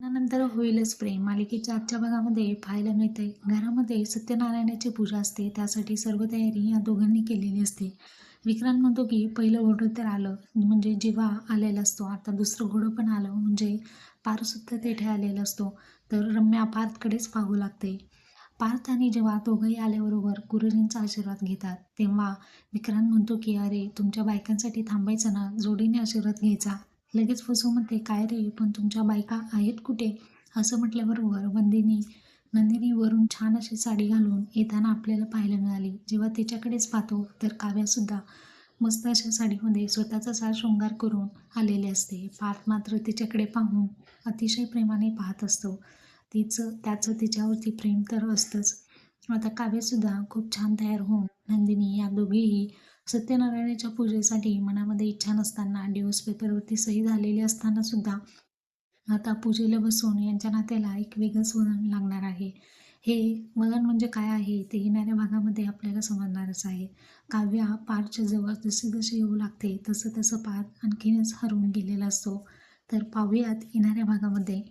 नंतर होईलच प्रेम. मालिकेच्या आजच्या भागामध्ये पाहायला मिळते घरामध्ये सत्यनारायणाची पूजा असते त्यासाठी सर्व तयारी या दोघांनी केलेली असते. विक्रांत म्हणतो की पहिलं घोडं तर आलं म्हणजे जेव्हा आलेला असतो आता दुसरं घोडं पण आलं म्हणजे पारसुद्धा तेथे आलेला असतो. तर रम्या पार्थकडेच पाहू लागते. पार्थ आणि जेव्हा दोघंही आल्याबरोबर गुरुजींचा आशीर्वाद घेतात तेव्हा विक्रांत म्हणतो की अरे तुमच्या बायकांसाठी थांबायचं ना जोडीने आशीर्वाद घ्यायचा. लगेच फसू म्हणते काय रे पण तुमच्या बायका आहेत कुठे? असं म्हटल्याबरोबर वंदिनी नंदिनी वरून छान अशी साडी घालून येताना आपल्याला पाहायला मिळाली. जेव्हा तिच्याकडेच पाहतो तर काव्यासुद्धा मस्त अशा साडीमध्ये स्वतःचा सार शृंगार करून आलेले असते. पार्थ मात्र तिच्याकडे पाहून अतिशय प्रेमाने पाहत असतो. तिचं त्याचं तिच्यावरती प्रेम तर असतंच. आता काव्यसुद्धा खूप छान तयार होऊन नंदिनी या दोघेही सत्यनारायणाच्या पूजेसाठी मनामध्ये इच्छा नसताना डिओस पेपरवरती सही झालेली असताना सुद्धा आता पूजेला बसून यांच्या नात्याला एक वेगळंच वळण लागणार आहे. हे वळण म्हणजे काय आहे ते येणाऱ्या भागामध्ये आपल्याला समजणारच आहे. काव्या पारच्या जवळ जसे जसे येऊ लागते तसं तसं पार आणखीनच हरवून गेलेला असतो. तर पाहूयात येणाऱ्या भागामध्ये